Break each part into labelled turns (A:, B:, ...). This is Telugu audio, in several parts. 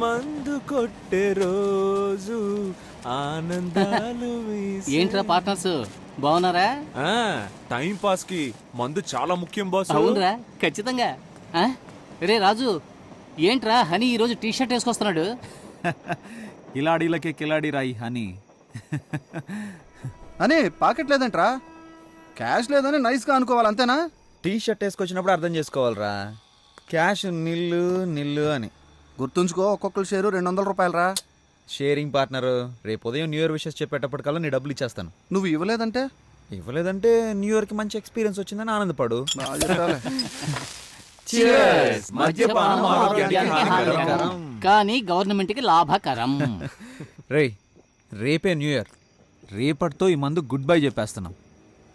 A: మందు కొట్టే రోజు ఆనందాలు
B: ఏంట్రా పార్ట్నర్స్ బాగున్నారా
A: ఆ, టైం పాస్కి మందు చాలా ముఖ్యం బాస్.
B: అవునరా ఖచ్చితంగా. ఆ? రే రాజు ఏంట్రా హనీ ఈరోజు టీ షర్ట్ వేసుకొస్తున్నాడు?
C: కిలాడీలకే కిలాడీ రాయి హనీ.
D: అని పాకెట్ లేదంట్రా? క్యాష్ లేదని నైస్గా అనుకోవాలి అంతేనా?
E: టీ షర్ట్ వేసుకొచ్చినప్పుడు అర్థం చేసుకోవాలిరా. క్యాష్ నిల్లు నిల్లు అని.
D: గుర్తుంచుకో ఒక్కొక్కరు షేరు రెండు వందల రూపాయలరా.
E: షేరింగ్ పార్ట్నర్ రేపు ఉదయం న్యూ ఇయర్ విషెస్ చెప్పేటప్పటికల్లా నీ డబ్బులు ఇచ్చేస్తాను.
D: నువ్వు ఇవ్వలేదంటే?
E: ఇవ్వలేదంటే న్యూ ఇయర్కి మంచి ఎక్స్పీరియన్స్ వచ్చిందని ఆనందపడు.
B: కానీ గవర్నమెంట్కి లాభకరం.
E: రేయ్ రేపే న్యూ ఇయర్.
C: రేపటితో ఈ మందు గుడ్ బై చెప్పేస్తున్నాం.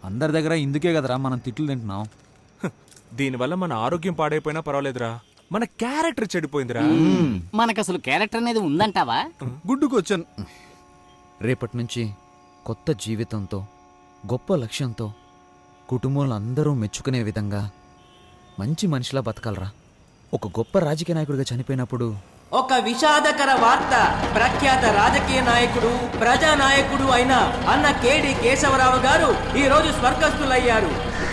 C: అందరి దగ్గర ఇందుకే కదరా మనం తిట్లు తింటున్నాం.
A: దీనివల్ల మన ఆరోగ్యం పాడైపోయినా పర్వాలేదురా. మన క్యారెక్టర్ చెడిపోయిందిరా.
B: మనకు అసలు క్యారెక్టర్ అనేది ఉందంటావా?
D: గుడ్డుకు వచ్చాను
E: రేపటి నుంచి కొత్త జీవితంతో గొప్ప లక్ష్యంతో కుటుంబంలో అందరూ మెచ్చుకునే విధంగా మంచి మనిషిలా బతకాలరా. ఒక గొప్ప రాజకీయ నాయకుడిగా చనిపోయినప్పుడు
F: ఒక విషాదకర వార్త ప్రఖ్యాత రాజకీయ నాయకుడు ప్రజా నాయకుడు అయిన అన్న కేడి కేశవరావు గారు ఈ రోజు స్వర్గస్థులయ్యారు.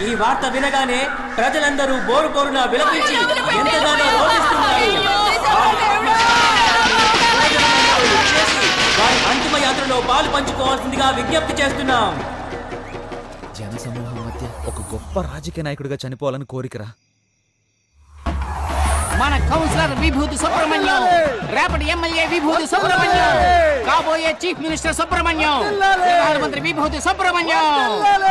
F: ఈ వార్త వినగానే ప్రజలందరూ బోరు బోరున విలపించి ఎంతగానో రోధిస్తున్నారు. వారి అంతిమ యాత్రలో పాలు పంచుకోవాల్సిందిగా విజ్ఞప్తి చేస్తున్నాం.
E: జనసమూహం మధ్య ఒక గొప్ప రాజకీయ నాయకుడిగా చనిపోవాలని కోరికరా?
B: మన కౌన్సిలర్ విభూతి సుబ్రహ్మణ్యం. రేపటి ఎమ్మెల్యే విభూతి సుబ్రహ్మణ్యం. కాబోయే చీఫ్ మినిస్టర్ సుబ్రహ్మణ్యం. ప్రధానమంత్రి విభూతి సుబ్రహ్మణ్యం.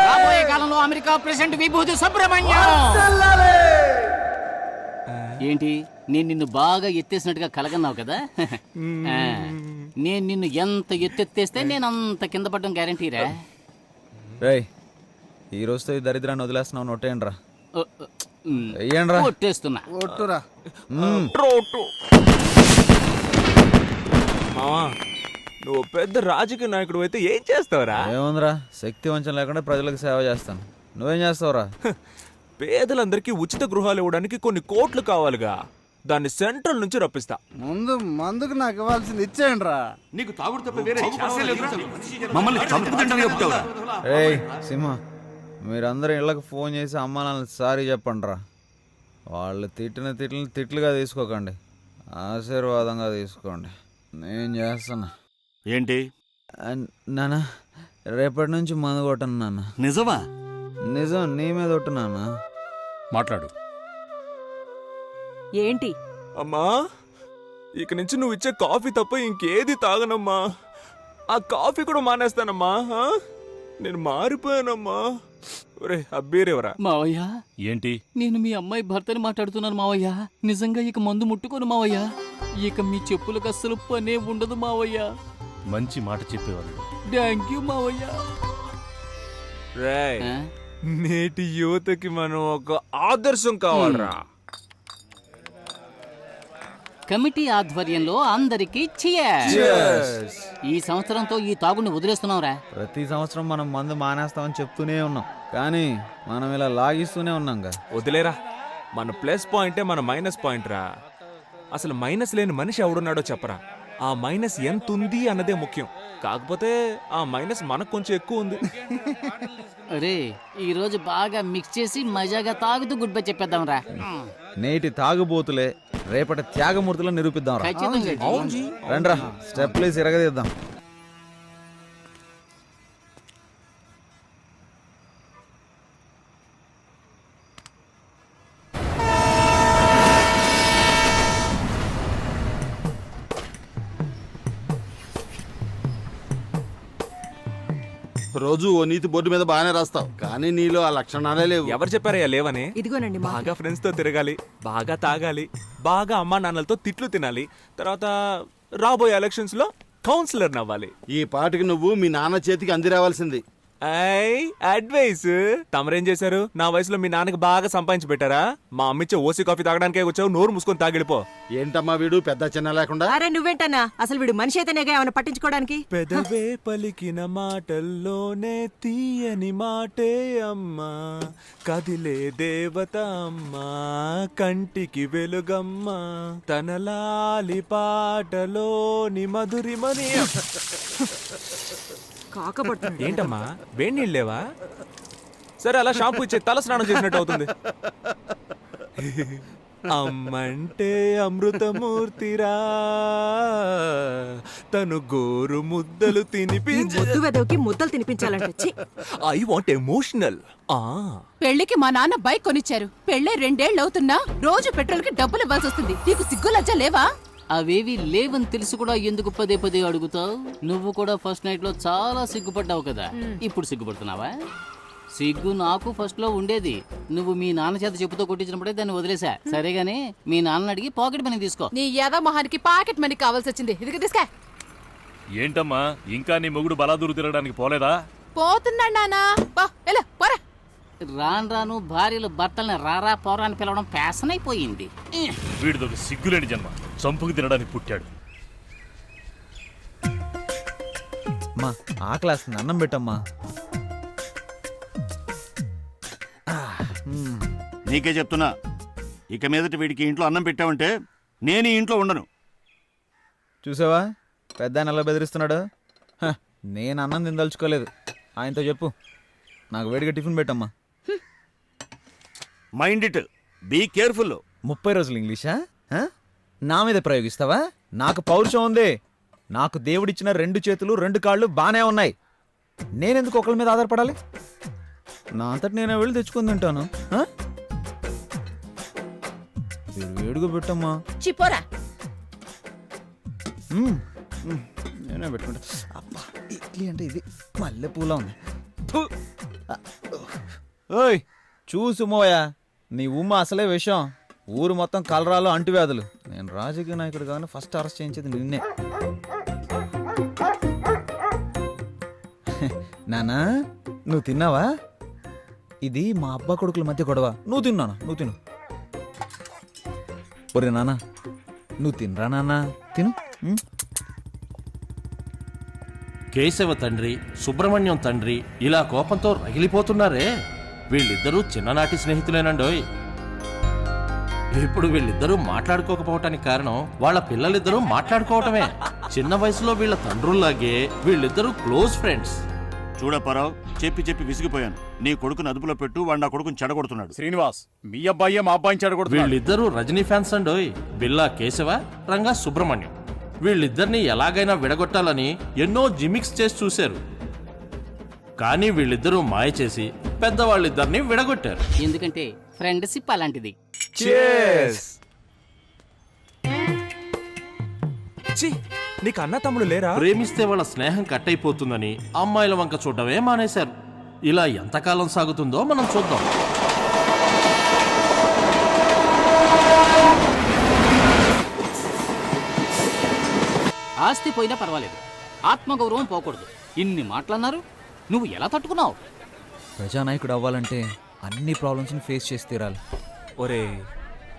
B: రాబోయే కాలంలో అమెరికా ప్రెసిడెంట్ విభూతి సుబ్రహ్మణ్యం. ఏంటి? నేను నిన్ను బాగా ఎత్తేసినట్టుగా కలగన్నావు కదా? నేను నిన్ను ఎంత ఎత్తెత్తేస్తే నేను అంత కింద పడడం గ్యారంటీరా
E: రేయ్ ఈ రోజుతో ఈ దరిద్రాన్ని వదిలేస్తున్నావు నొట్టేయండిరా.
B: ఓ, కొట్టేస్తున్నా.
A: మావా నువ్వు పెద్ద రాజకీయ నాయకుడు అయితే ఏం చేస్తావురా?
E: ఏముందిరా? శక్తి వంచన లేకుండా ప్రజలకు సేవ చేస్తాను. నువ్వేం చేస్తావురా?
A: పేదలందరికీ ఉచిత గృహాలు ఇవ్వడానికి కొన్ని కోట్లు కావాలిగా. దాన్ని సెంట్రల్ నుంచి రప్పిస్తా.
D: ముందు మందుకు నాకు ఇవ్వాల్సింది ఇచ్చేయండి రా
E: ఏయ్ సింహ. మీరందరూ ఇళ్ళకి ఫోన్ చేసి అమ్మ నాన్న సారీ చెప్పండి రా వాళ్ళు తిట్టిన తిట్లని తిట్లుగా తీసుకోకండి. ఆశీర్వాదంగా తీసుకోండి. నేను చేస్తున్నా.
G: ఏంటి?
E: అన్- నాన్న రేపటి నుంచి మందు కొట్టను నాన్న.
G: నిజమా?
E: నిజం నీ మీద ఒట్టు నాన్న.
G: మాట్లాడు.
H: ఏంటి?
A: అమ్మా ఇక నుంచి నువ్వు ఇచ్చే కాఫీ తప్ప ఇంకేది తాగనమ్మా. ఆ కాఫీ కూడా మానేస్తానమ్మా? నేను మారిపోయానమ్మా. ఒరే అబ్బీరేవరా
B: మావయ్య?
G: ఏంటి?
B: నేను మీ అమ్మాయి భర్తని మాట్లాడుతున్నాను మావయ్య. నిజంగా ఇక మందు ముట్టుకోను మావయ్య. ఇక మీ చెప్పులకు అస్సలు పనే ఉండదు మావయ్య.
G: మంచి మాట చెప్పేవాళ్ళు.
B: థ్యాంక్ యూ మావయ్య?
A: నేటి యువతకి మనం ఒక ఆదర్శం కావాలరా.
B: కమిటీ ఆధ్వర్యంలో అందరికీ cheers. ఈ సంవత్సరంతో ఈ తాగుని వదిలేస్తున్నావురా.
E: ప్రతి సంవత్సరం మనం మందు మానేస్తామని చెప్తూనే ఉన్నాం. కానీ మనం ఇలా లాగిస్తూనే ఉన్నాంగా.
A: వదిలేరా. మన ప్లస్ పాయింటే మన మైనస్ పాయింట్ రా అసలు మైనస్ లేని మనిషి ఎవడున్నాడో చెప్పరా. ఆ మైనస్ ఎంత ఉంది అన్నదే ముఖ్యం. కాకపోతే ఆ మైనస్ మనకు కొంచెం ఎక్కువ ఉంది.
B: అరే ఈ రోజు బాగా మిక్స్ చేసి మజాగా తాగుతూ గుడ్ బై చెప్పేద్దాం రా
E: నేటి తాగుబోతులే రేపటి త్యాగమూర్తులు నిరూపిద్దాం. రండ్రా స్టెప్లేసి ఇరగదీద్దాం.
I: రోజు ఓ నీతి బోర్డు మీద బాగానే రాస్తావు. కానీ నీలో ఆ లక్షణాలే లేవు.
A: ఎవరు చెప్పారయ్యా లేవని?
H: ఇదిగోనండి మా
A: బాగా ఫ్రెండ్స్తో తిరగాలి బాగా తాగాలి బాగా అమ్మా నాన్నలతో తిట్లు తినాలి తర్వాత రాబోయే ఎలక్షన్స్లో కౌన్సిలర్ నవ్వాలి.
I: ఈ పాటికి నువ్వు మీ నాన్న చేతికి అందిరావాల్సింది
A: ఐ అడ్వైస్. తమరేం చేశారు? నా వయసులో మీ నాన్నకి బాగా సంపాదించి పెట్టారా? మా అమ్మిచ్చే ఓసీ కాఫీ తాగడానికే వచ్చావు నోరు మూసుకొని తాగిడిపో.
J: ఏంటమ్మా వీడు? పెద్ద చిన్న లేకుండా?
K: అరే నువ్వేంటన్నా? అసలు వీడు మనిషి అయితేనేగా ఏమైనా పట్టించుకోవడానికి?
A: పెదవే పలికిన మాటల్లోనే తీయని మాటే అమ్మా. కదిలే దేవత అమ్మా కంటికి వెలుగమ్మా. తన లాలి పాటలోని మధురిమని
K: కాకపడుతుంది.
A: ఏంటమ్మా? వేడి నీళ్ళు లేవా? సరే అలా షాంపూ ఇచ్చే తల స్నానం చేసినట్టు అవుతుంది. అమ్మంటే అమృతమూర్తిరా తను గోరు ముద్దలు తినిపించ
K: ముద్దు వెదవికి ముద్దలు తినిపించాలంట!
A: I want emotional. ఆ.
L: పెళ్ళికి మా నాన్న బైక్ కొనిచ్చారు. పెళ్ళే రెండేళ్ళు అవుతున్నా రోజు పెట్రోల్కి డబ్బులు ఇవ్వాల్సి వస్తుంది. నీకు సిగ్గు లజ్జ లేవా?
B: అవేవి లేవని తెలిసి కూడా ఎందుకు పదే పదే అడుగుతావు? నువ్వు కూడా ఫస్ట్ నైట్లో చాలా సిగ్గుపడ్డావు కదా. ఇప్పుడు సిగ్గుపడుతున్నావా? సిగ్గు నాకు ఫస్ట్లో ఉండేది. నువ్వు మీ నాన్న చేత చెప్పుతో కొట్టించినప్పుడే దాన్ని వదిలేసా. సరే గానీ మీ నాన్న అడిగి పాకెట్ మనీ తీసుకో.
L: నీ యాద మొహానికి పాకెట్ మనీ కావాల్సి వచ్చింది. ఇదిగో తీసుకా.
I: ఏంటమ్మా ఇంకా నీ మొగుడు బలాదూరు తిరగడానికి పోలేదా?
L: పోతున్నాడు నానా పో ఎలా పోరా.
B: రాను రాను భార్యలు భర్తల్ని రారా పోరా అని పిలవడం ఫ్యాషన్ అయిపోయింది.
I: వీడిదొక సిగ్గులేని జన్మ. చంపుకు తినడానికి పుట్టాడు.
E: అమ్మా ఆకలేస్తుంది అన్నం పెట్టమ్మా.
I: నీకే చెప్తున్నా ఇక మీదట వీడికి ఇంట్లో అన్నం పెట్టావంటే నేను ఈ ఇంట్లో ఉండను.
E: చూసావా? పెద్ద ఆయన ఎలా బెదిరిస్తున్నాడు? హ, నేను అన్నం తినదలుచుకోలేదు. ఆయనతో చెప్పు. నాకు వేడిగా టిఫిన్ పెట్టమ్మా.
I: Mind it. Be careful.
E: ముప్పై రోజులు ఇంగ్లీషా? హ? నా మీద ప్రయోగిస్తావా? నాకు పౌరుషం ఉంది. నాకు దేవుడిచ్చిన రెండు చేతులు రెండు కాళ్ళు బానే ఉన్నాయి. నేనెందుకు ఒకరి మీద ఆధారపడాలి? నా అంతటి నేను వెళ్ళి తెచ్చుకొని తింటాను. వేడిగా పెట్టమ్మా.
L: చిపోరా.
E: నేనే పెట్టుకుంటా. అబ్బా ఇడ్లీ అంటే ఇది మల్లె పూల ఉంది. ఓయ్ చూసు మోయా నీ ఉమ్మ అసలే విషయం ఊరు మొత్తం కలరాలు అంటువ్యాధులు. నేను రాజకీయ నాయకుడు కానీ ఫస్ట్ అరెస్ట్ చేయించేది నిన్నే. నానా నువ్వు తిన్నావా? ఇది మా అబ్బా కొడుకుల మధ్య గొడవ. నువ్వు తిన్నానా నువ్వు తిను. ఒరే నానా నువ్వు తినరా నానా? తిను.
M: కేశవ తండ్రి సుబ్రహ్మణ్యం తండ్రి ఇలా కోపంతో రగిలిపోతున్నారే. వీళ్ళిద్దరూ చిన్ననాటి స్నేహితులేనండోయ్. ఇప్పుడు వీళ్ళిద్దరూ మాట్లాడుకోకపోవటానికి కారణం వాళ్ళ పిల్లలిద్దరూ మాట్లాడుకోవటమే. చిన్న వయసులో వీళ్ళ తండ్రుల్లాగే వీళ్ళిద్దరూ క్లోజ్ ఫ్రెండ్స్.
I: చూడప్పారావు చెప్పి చెప్పి విసిగిపోయాను. నీ కొడుకుని అదుపులో పెట్టు వాడు నా కొడుకుని చెడగొడుతున్నాడు.
D: శ్రీనివాస్ మీ అబ్బాయి మా అబ్బాయిని చెడగొడుతున్నాడు.
M: వీళ్ళిద్దరూ రజనీ ఫ్యాన్స్ అండోయ్. బిల్లా కేశవ రంగా సుబ్రహ్మణ్యం. వీళ్ళిద్దరిని ఎలాగైనా విడగొట్టాలని ఎన్నో జిమిక్స్ చేసి చూశారు. కానీ వీళ్ళిద్దరూ మాయ చేసి పెద్దవాళ్ళిద్దరిని విడగొట్టారు.
B: ఎందుకంటే ఫ్రెండ్షిప్ అలాంటిది!
A: ఛీ, నీకు అన్న తమ్ముడు లేరా?
M: ప్రేమిస్తే వాళ్ళ స్నేహం కట్ అయిపోతుందని అమ్మాయిల వంక చూడడమే మానేశారు. ఇలా ఎంతకాలం సాగుతుందో మనం చూద్దాం.
B: ఆస్తి పోయినా పర్వాలేదు. ఆత్మగౌరవం పోకూడదు. ఇన్ని మాటలన్నారు నువ్వు ఎలా తట్టుకున్నావు?
E: ప్రజానాయకుడు అవ్వాలంటే అన్ని ప్రాబ్లమ్స్ని ఫేస్ చేసి తీరాలి.
A: ఒరే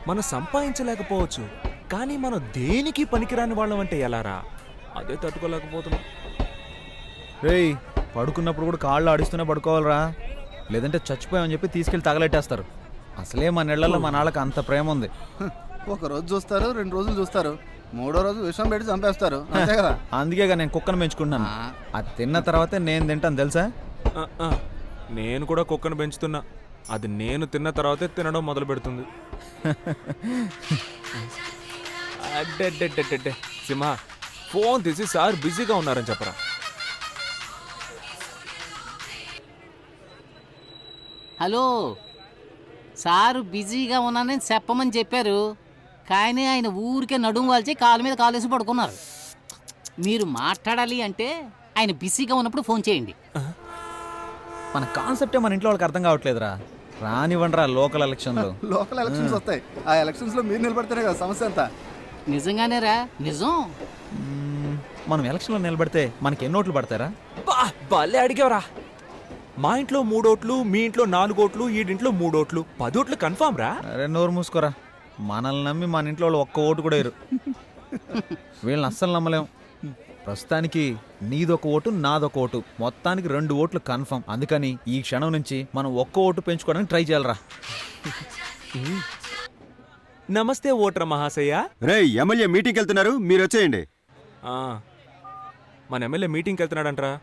A: మనం సంపాదించలేకపోవచ్చు కానీ మనం దేనికి పనికిరాని వాళ్ళం అంటే ఎలారా? అదే తట్టుకోలేకపోతున్నాం.
E: రేయ్ పడుకున్నప్పుడు కూడా కాళ్ళు ఆడిస్తూనే పడుకోవాలరా. లేదంటే చచ్చిపోయామని చెప్పి తీసుకెళ్ళి తగలెట్టేస్తారు. అసలే మన ఇళ్ళలో మన వాళ్ళకి అంత ప్రేమ ఉంది.
D: ఒక రోజు చూస్తారు రెండు రోజులు చూస్తారు. మూడో రోజు విషం పెట్టి చంపేస్తారు. అంతే కదా?
E: అందుకేగా నేను కుక్కను పెంచుకుంటున్నాను. అది తిన్న తర్వాతే నేను తింటాను తెలుసా?
A: నేను కూడా కుక్కను పెంచుతున్నా. అది నేను తిన్న తర్వాతే తినడం మొదలు పెడుతుంది. సింహ ఫోన్ తీసి సార్ బిజీగా ఉన్నారని చెప్పరా?
B: హలో సారు బిజీగా ఉన్నానని చెప్పమని చెప్పారు కానీ ఆయన ఊరికే నడుము వాల్చి కాలు మీద కాలేసి పడుకున్నారు. మీరు మాట్లాడాలి అంటే ఆయన బిజీగా ఉన్నప్పుడు ఫోన్ చేయండి.
E: మన కాన్సెప్టే మన ఇంట్లో వాళ్ళకి అర్థం కావట్లేదురా. రానివ్వండిరా లోకల్ ఎలక్షన్లో.
D: లోకల్ ఎలక్షన్స్ వస్తాయి. ఆ ఎలక్షన్స్లో మీరు నిలబడితేనే కదా సమస్య అంతా.
B: నిజంగానేరా? నిజం.
E: మ్మ్, మనం ఎలక్షన్లో నిలబడితే మనకి ఎన్ని ఓట్లు పడతారా
A: బా భలే అడిగావరా. మా ఇంట్లో మూడోట్లు మీ ఇంట్లో నాలుగోట్లు ఈడింట్లో మూడోట్లు పదోట్లు కన్ఫామ్ రా
E: అరే నోరు మూసుకోరా. మనల్ని నమ్మి మన ఇంట్లో వాళ్ళు ఒక్క ఓటు కూడా వేరు వీళ్ళని అస్సలు నమ్మలేం. ప్రస్తుతానికి నీదొక ఓటు నాదొక ఓటు. మొత్తానికి రెండు ఓట్లు కన్ఫర్మ్. అందుకని ఈ క్షణం నుంచి మనం ఒక్క ఓటు పెంచుకోవడానికి ట్రై చేయాలరా.
A: నమస్తే ఓటర్ మహాశయ.
J: రే ఎమ్మెల్యే మీటింగ్కి వెళ్తున్నారు మీరు వచ్చేయండి.
A: ఆ, మన ఎమ్మెల్యే మీటింగ్కి వెళ్తున్నాడంట్రా.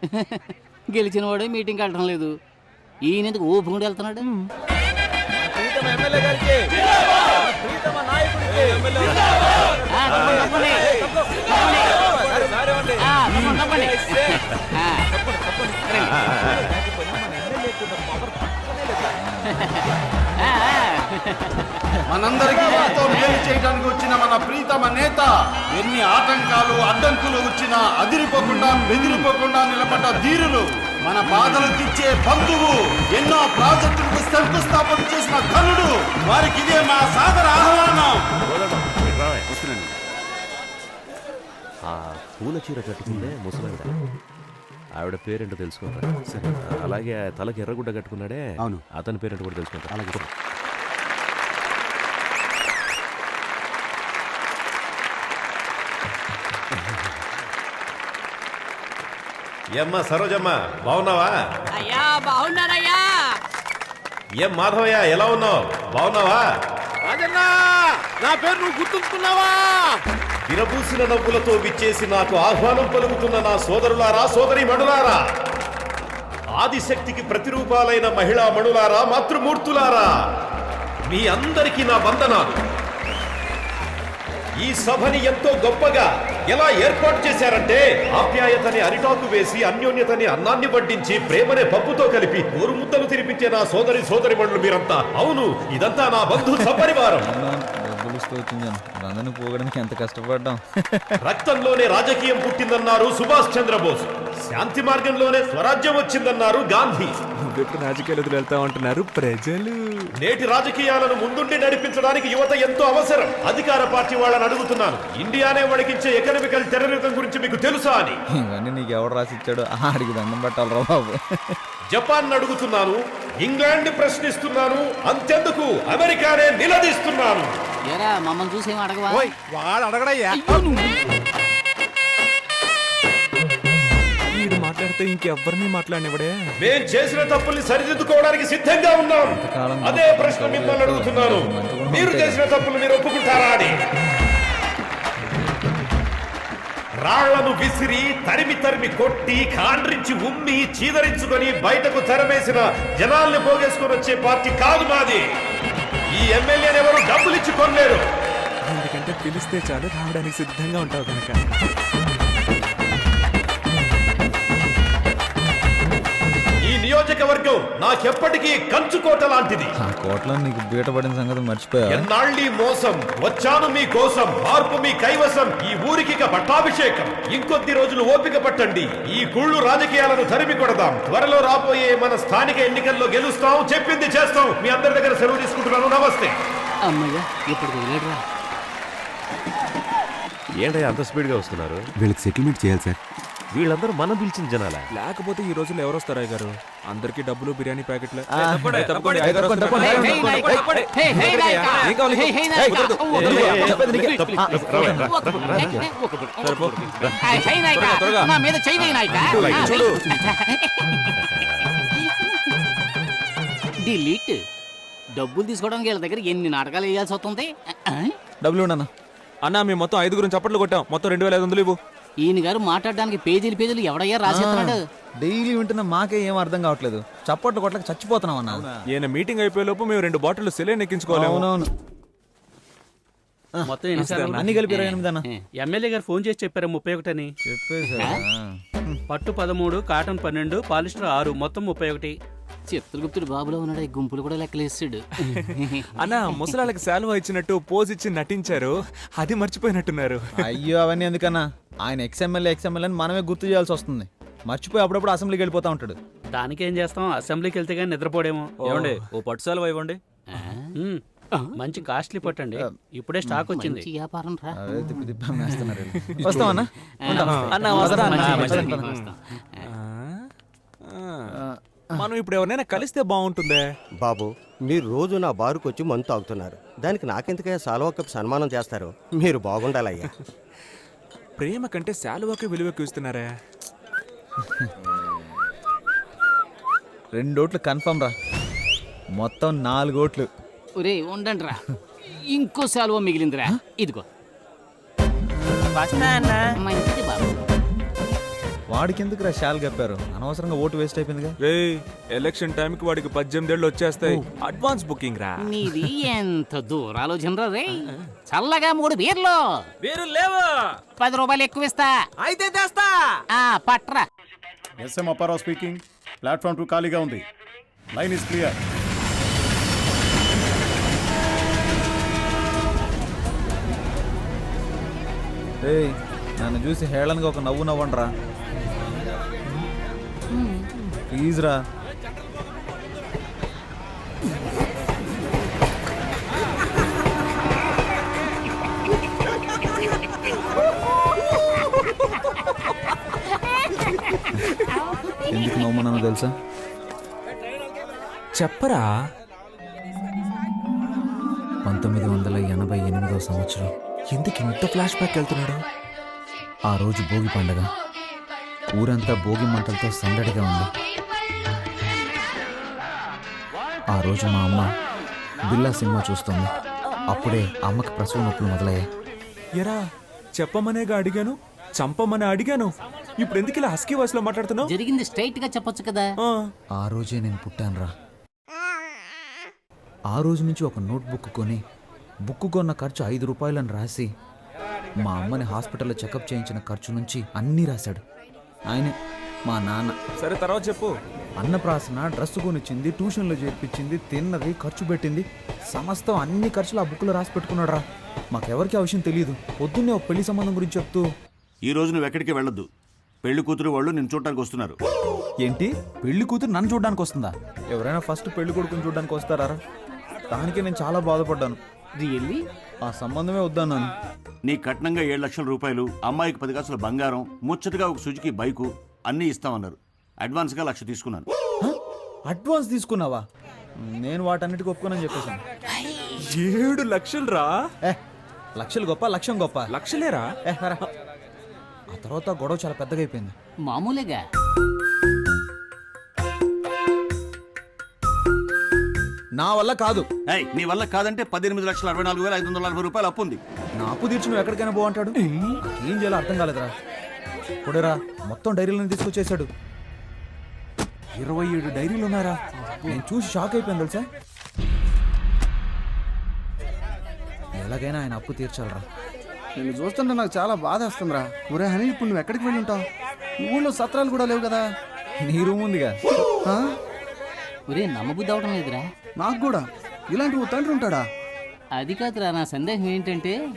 B: గెలిచిన వాడే మీటింగ్కి వెళ్ళడం లేదు. ఈయన ఎందుకు ఊపుకుంటూ వెళ్తున్నాడు? ఆ, తప్పండి. ఆ.
J: మనందరికీ ఎంతో మేలు చేయడానికి వచ్చిన మన ప్రీతమ నేత ఎన్ని ఆటంకాలు అడ్డంకులు వచ్చినా అదిరిపోకుండా బెదిరిపోకుండా నిలబడ్డ ధీరులు మన బాధలు తీర్చే బంధువు ఎన్నో ప్రాజెక్టులకు శంకుస్థాపన చేసిన ఘనుడు వారికి ఇదే మా సాదర ఆహ్వానం.
N: పూల చీర కట్టుకుందే ముసలావిడ. ఆవిడ పేరేంటో తెలుసుకుంటా సరే. అలాగే తలకి ఎర్రగుడ్డ కట్టుకున్నాడే
J: అవును.
N: అతని పేరేంటో కూడా తెలుసుకుంటా అలాగే ఏమ్మా సరోజమ్మ బాగున్నావా?
L: అయ్యా బాగున్నారయ్యా
N: ఏం మాధవయ్య ఎలా ఉన్నావు? బాగున్నావా?
J: నా పేరు నువ్వు గుర్తుంచుకున్నావా?
N: విరబూసిన నవ్వులతో విచ్చేసి నాకు ఆహ్వానం పలుకుతున్న నా సోదరులారా సోదరి మణులారా ఆదిశక్తికి ప్రతిరూపాలైన మహిళా మణులారా మాతృమూర్తులారా మీ అందరికీ నా వందనాలు. ఈ సభని ఎంతో గొప్పగా ఎలా ఏర్పాటు చేశారంటే ఆప్యాయతని అరిటాకు వేసి అన్యోన్యతని అన్నాన్ని వడ్డించి ప్రేమనే పప్పుతో కలిపి ఊరు ముద్దలు తినిపించే నా సోదరి సోదరి మండలు మీరంతా. అవును ఇదంతా నా బంధు సపరివారం.
E: అందరిని పోగడానికి ఎంత కష్టపడ్డాం.
N: రక్తంలోనే రాజకీయం పుట్టిందన్నారు సుభాష్ చంద్రబోస్. శాంతి మార్గంలోనే స్వరాజ్యం వచ్చిందన్నారు గాంధీ.
A: నువ్వెప్పుడు రాజకీయాలు వెళ్తా ఉంటున్నారు ప్రజలు.
N: నేటి రాజకీయాలను ముందుండి నడిపించడానికి యువత ఎంతో అవసరం. అధికార పార్టీ వాళ్ళని అడుగుతున్నాను. ఇండియానే వణికించే ఎకనామికల్ టెర్రరిజం గురించి మీకు తెలుసా అని.
E: ఇవన్నీ నీకు ఎవడు రాసి ఇచ్చాడు ఆడికి దండం పెట్టాలరా బాబు.
N: జపాన్ అడుగుతున్నాను ఇంగ్లాండ్ ప్రశ్నిస్తున్నాను అంతెందుకు అమెరికానే నిలదీస్తున్నాను.
B: ఏరా మమ్మల్ని చూసి ఏం అడగవా?
J: వాడు అడగడయ్యా
A: వీడు మాట్లాడితే ఇంకెవ్వరిని మాట్లాడినవడే?
N: మేం చేసిన తప్పుల్ని సరిదిద్దుకోవడానికి సిద్ధంగా ఉన్నాం. అదే ప్రశ్న మిమ్మల్ని అడుగుతున్నాను. మీరు చేసిన తప్పులు మీరు ఒప్పుకుంటారా అని? రాళ్ళను విసిరి తరిమి తరిమి కొట్టి కాండ్రించి ఉమ్మి చీదరించుకొని బయటకు తెరమేసిన జనాల్ని పోగేసుకొని వచ్చే పార్టీ కాదు మాది. ఈ ఎమ్మెల్యేని ఎవరు డబ్బులు ఇచ్చి కొనలేరు.
A: ఎందుకంటే పిలిస్తే చాలు రావడానికి సిద్ధంగా ఉంటావు కనుక.
N: నియోజకవర్గం నాకెప్పటికీ కంచుకోట లాంటిది.
E: ఆ కోట్లో నీకు బీటపడిన సంగతి మర్చిపోయా?
N: ఎన్నాళ్ళీ మోసం వచ్చాను మీ కోసం మార్పు మీ కైవసం ఈ ఊరికి ఇక పట్టాభిషేకం. ఇంకొద్ది రోజులు ఓపిక పట్టండి ఈ కుళ్ళు రాజకీయాలను తరిమి కొడదాం. త్వరలో రాబోయే మన స్థానిక ఎన్నికల్లో గెలుస్తాం చెప్పింది చేస్తాం. మీ అందరి దగ్గర సెలవు తీసుకుంటున్నాను. నమస్తే.
B: అమ్మయ్యా ఇప్పుడు
N: ఏంటయ్యా అంత స్పీడ్గా వస్తున్నారు?
J: వీళ్ళకి సెటిల్మెంట్ చేయాలి సార్.
N: వీళ్ళందరూ మనం పిలిచిన జనాలా?
A: లేకపోతే ఈ రోజుల్లో ఎవరు వస్తారా గారు? అందరికి డబ్బులు బిర్యానీ ప్యాకెట్లు.
B: డిలీట్. డబ్బులు తీసుకోవడానికి వీళ్ళ దగ్గర ఎన్ని నాటకాలు వేయాల్సి వస్తుంది?
E: డబ్బులు ఉండన్నా
A: అన్న మేము మొత్తం ఐదుగురు చప్పట్లు కొట్టాం. మొత్తం రెండు వేల ఐదు వందలు ఇవ్వు.
B: ఈయన గారు మాట్లాడడానికి పేజీలు పేజీలు ఎవడయ్యా రాసేస్తున్నాడు
E: డైలీ వింటున్న మాకే ఏం అర్థం కావట్లేదు. చప్పట్లు కొట్లకి చచ్చిపోతున్నాం అన్న.
A: ఈయన మీటింగ్ అయిపోయే లోపు మేము రెండు బాటిల్ సెలైన్ ఎక్కించుకోలేము.
E: అవునవును.
O: మొత్తం
E: అన్ని కలిపి ఇరవై ఎనిమిది అన్న.
O: ఎమ్మెల్యే గారు ఫోన్ చేసి చెప్పారు ముప్పై ఒకటని?
E: చెప్పేసా
O: పట్టు పదమూడు కాటన్ పన్నెండు పాలిస్టర్ ఆరు మొత్తం ముప్పై ఒకటి.
B: చిత్రగుప్తుడు బాబులో ఉన్నాడు? ఈ గుంపులు కూడా లెక్కలేస్తాడు.
A: అన్న ముసలాళ్ళకి శాలువా ఇచ్చినట్టు పోజ్ ఇచ్చి నటించారు. అది మర్చిపోయినట్టున్నారు.
E: అయ్యో అవన్నీ ఎందుకన్నా? ఆయన ఎక్స్ఎమ్మెల్యే ఎక్స్ఎమ్మెల్యే అని మనమే గుర్తు చేయాల్సి వస్తుంది. మర్చిపోయి అప్పుడప్పుడు అసెంబ్లీకి వెళ్ళిపోతా ఉంటాడు.
O: దానికేం చేస్తాం? అసెంబ్లీకి వెళ్తే కానీ నిద్రపోడేమో.
A: ఏమండి? ఓ పట్టు శాలువా ఇవ్వండి.
O: మంచి కాస్ట్లీ పట్టండి ఇప్పుడే స్టాక్ వచ్చింది.
B: మంచి వ్యాపారం రా.
E: వస్తామన్నా.
A: అన్న? వస్తా అన్న
E: పదండి,
B: మంచిది,
E: పదండి,
B: మంచిది,
E: పదండి.
B: వస్తాం.
A: ఆ, ఆ.
E: ఆ,
A: మనం ఇప్పుడు ఎవరినైనా కలిస్తే బాగుంటుందే?
P: బాబు మీరు రోజు నా బారుకు వచ్చి మందు తాగుతున్నారు. దానికి నాకెందుకయ్యా సాల్వా కప్ సన్మానం చేస్తారు? మీరు బాగుండాలయ్యా.
A: ప్రేమ కంటే శాలువాకే విలువకు ఇస్తున్నారే.
E: రెండోట్లు కన్ఫర్మ్ రా. మొత్తం నాలుగు ఓట్లు.
B: ఒరే ఉండండి రా ఇంకో సెలవు మిగిలిందిరా. ఇదిగో. మంచిది బాబు.
E: వాడికి ఎందుకు రా షాల్ కప్పారు అనవసరంగా ఓటు వేస్ట్ అయిపోయిందిగా.
A: రే ఎలక్షన్ టైంకి వాడికి పద్దెనిమిది ఏళ్ళు వచ్చేస్తాయి. అడ్వాన్స్ బుకింగ్ రా
B: నీది ఎంత దూరాలోచనరా రే? చల్లగా మూడు బీర్లు.
A: వేరు లేవా.
B: పది రూపాయలు ఎక్కువ ఇస్తా.
A: అయితే తెస్తా.
B: ఆ పట్రా.
J: SM Apparao speaking. Platform two ఖాళీగా ఉంది. Line is clear.
E: ఏయ్ నన్ను చూసి హేళనగా ఒక నవ్వు నవ్వండి రా ప్లీజ్ రా ఎందుకు నవ్వుమన్నానో తెలుసా?
A: చెప్పరా?
Q: పంతొమ్మిది వందల ఎనభై ఎనిమిదో సంవత్సరం.
A: ఎందుకు ఇంత ఫ్లాష్ బ్యాక్ వెళ్తున్నాడు?
Q: ఆ రోజు భోగి పండగ. ఊరంతా భోగి మంటలతో సందడిగా ఉంది. ఆ రోజు మా అమ్మ బిల్లా సినిమా చూస్తోంది. అప్పుడే అమ్మకి ప్రసవ నొప్పులు మొదలయ్యాయి.
A: ఎరా చెప్పమనేగా అడిగాను? చంపమని అడిగాను? ఇప్పుడు ఎందుకు ఇలా హస్కీ వాయిస్లో మాట్లాడుతున్నావు?
B: జరిగింది స్ట్రైట్గా చెప్పొచ్చు కదా.
A: ఆ,
Q: ఆ రోజే నేను పుట్టానురా. ఆ రోజు నుంచి ఒక నోట్ బుక్ కొని బుక్ కొన్న ఖర్చు ఐదు రూపాయలని రాసి మా అమ్మని హాస్పిటల్లో చెకప్ చేయించిన ఖర్చు నుంచి అన్నీ రాశాడు. ఆయనే మా నాన్న.
A: సరే తర్వాత చెప్పు.
E: అన్నప్రాసన డ్రెస్ కొనిచ్చింది ట్యూషన్లో చేర్పించింది తిన్నది ఖర్చు పెట్టింది. సమస్తం అన్ని ఖర్చులు ఆ బుక్లో రాసి పెట్టుకున్నాడు రా మాకెవరికి ఆ విషయం తెలియదు పొద్దున్నే ఒక పెళ్ళి సంబంధం గురించి చెప్తూ.
I: ఈ రోజు నువ్వు ఎక్కడికి వెళ్ళొద్దు. పెళ్ళి కూతురు వాళ్ళు నిన్ను చూడటానికి వస్తున్నారు.
E: ఏంటి? పెళ్ళి కూతురు నన్ను చూడడానికి వస్తుందా? ఎవరైనా ఫస్ట్ పెళ్ళి కొడుకుని చూడడానికి వస్తారా? దానికి నేను చాలా బాధపడ్డాను.
B: రియల్లీ?
E: ఆ సంబంధమే వద్దన్నాను.
I: నీ కట్నంగా ఏడు లక్షల రూపాయలు అమ్మాయికి పది కాసుల బంగారం ముచ్చటగా ఒక సుజుకి బైకు అన్నీ ఇస్తామన్నారు. అడ్వాన్స్గా లక్ష తీసుకున్నాను?
E: అడ్వాన్స్ తీసుకున్నావా? నేను వాటన్నిటికి ఒప్పుకోనని చెప్పేశాను.
A: ఏడు లక్షలు రా?
E: ఏ లక్షలు గొప్ప లక్ష్యం గొప్ప.
A: లక్షలేరా?
E: ఏ రా. ఆ తర్వాత గొడవ చాలా పెద్దగా అయిపోయింది.
B: మామూలుగా?
E: నా వల్ల కాదు.
I: ఏయ్ నీ వల్ల కాదంటే పద్దెనిమిది లక్షల అరవై నాలుగు వేల ఐదు వందల నలభై రూపాయలు అప్పు ఉంది.
E: నా అప్పు తీర్చి నువ్వు ఎక్కడికైనా పో అంటాడు. ఏం? చేయాలో అర్థం కాలేదురా. కొడేరా మొత్తం డైరీలను తీసుకొచ్చేసాడు ఇరవై ఏడు డైరీలు ఉన్నారా నేను చూసి షాక్ అయిపోయాను తెలుసా? ఎలాగైనా ఆయన అప్పు తీర్చాలరా.
D: నేను చూస్తుంటే నాకు చాలా బాధ వస్తుందిరా. ఒరే హనీ ఇప్పుడు నువ్వు ఎక్కడికి వెళ్ళి ఉంటావు? ఊళ్ళో సత్రాలు కూడా లేవు కదా.
E: నీ రూమ్ ఉందిగా.
D: ఆ?
B: ఒరే నమ్మబుద్ధి అవడం లేదురా.
D: నాకు కూడా. ఇలాంటి ఓ తండ్రి ఉంటాడా?
B: అది కాదురా నా సందేహం ఏంటంటే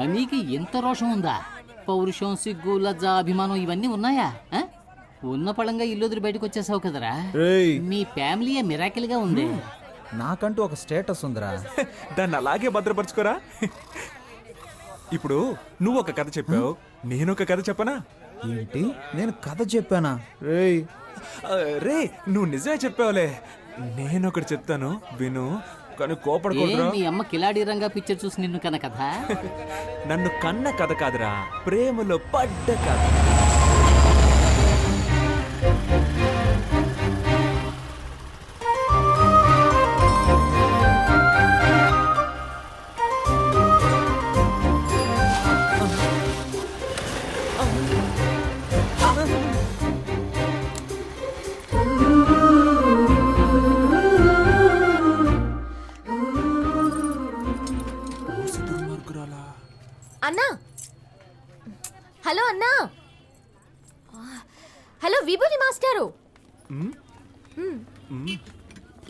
B: హనీకి ఎంత రోషం ఉందా? పౌరుషం సిగ్గు లజ్జ అభిమానం ఇవన్నీ ఉన్నాయా? ఆ? ఉన్న పళంగా ఇల్లు వదిలి బయటకు వచ్చేసావు కదరా?
E: ఏయ్.
B: మీ ఫ్యామిలీ మిరాకిల్గా ఉంది
E: నాకంటూ ఒక స్టేటస్ ఉందిరా.
A: దాన్ని అలాగే భద్రపరచుకోరా. ఇప్పుడు నువ్వు ఒక కథ చెప్పావు నేను ఒక కథ చెప్పనా?
E: ఏంటి? నేను కథ చెప్పానా? రేయ్.
A: ఆ, రే నువ్వు నిజమే చెప్పావులే. నేను ఒకటి చెప్తాను విను. కానీ
B: ఏ
A: కోపడకూడదురా
B: మీ అమ్మ కిలాడి రంగా పిక్చర్ చూసి నిన్ను కన కదా
A: నన్ను కన్న కథ కాదురా ప్రేమలో పడ్డ కథ.
K: అన్నా. హలో అన్నా. హలో విభూతి మాస్టారు.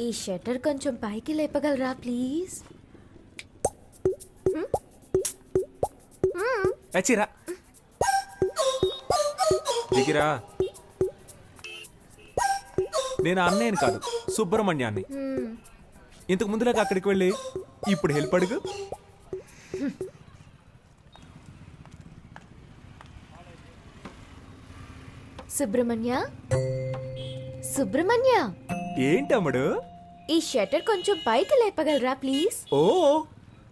K: ఈ షట్టర్ కొంచెం పైకి లేపగలరా ప్లీజ్?
A: దిగిరా. నేను అన్నయ్యని కాదు సుబ్రహ్మణ్యాన్ని. ఇంతకు ముందులాగా అక్కడికి వెళ్ళి ఇప్పుడు హెల్ప్ అడుగు.
K: సుబ్రహ్మణ్య? సుబ్రహ్మణ్య?
A: ఏంటమ్ముడు?
K: ఈ షట్టర్ కొంచెం పైకి లేపగలరా ప్లీజ్?
A: ఓ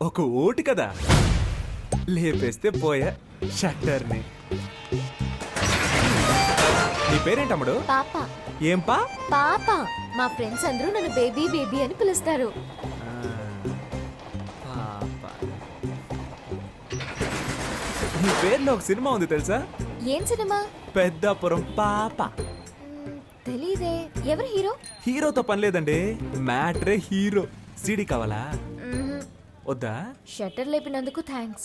A: ఒక ఓటు కదా. లేపేస్తే పోయా షట్టర్ని. నీ పేరేంటమ్ముడు?
K: పాప.
A: ఏం పా?
K: పాప. మా ఫ్రెండ్స్ అందరూ నన్ను బేబీ బేబీ అని పిలుస్తారు.
A: నీ పేరులో ఒక సినిమా ఉంది తెలుసా?
K: ఏం సినిమా?
A: పెద్దాపురం. పాప.
K: తెలీదే. ఎవరు హీరో?
A: హీరోతో పని లేదండి. మ్యాట్రే హీరో. సీడీ కావాలా? వద్దా?
K: Shutter లేపినందుకు thanks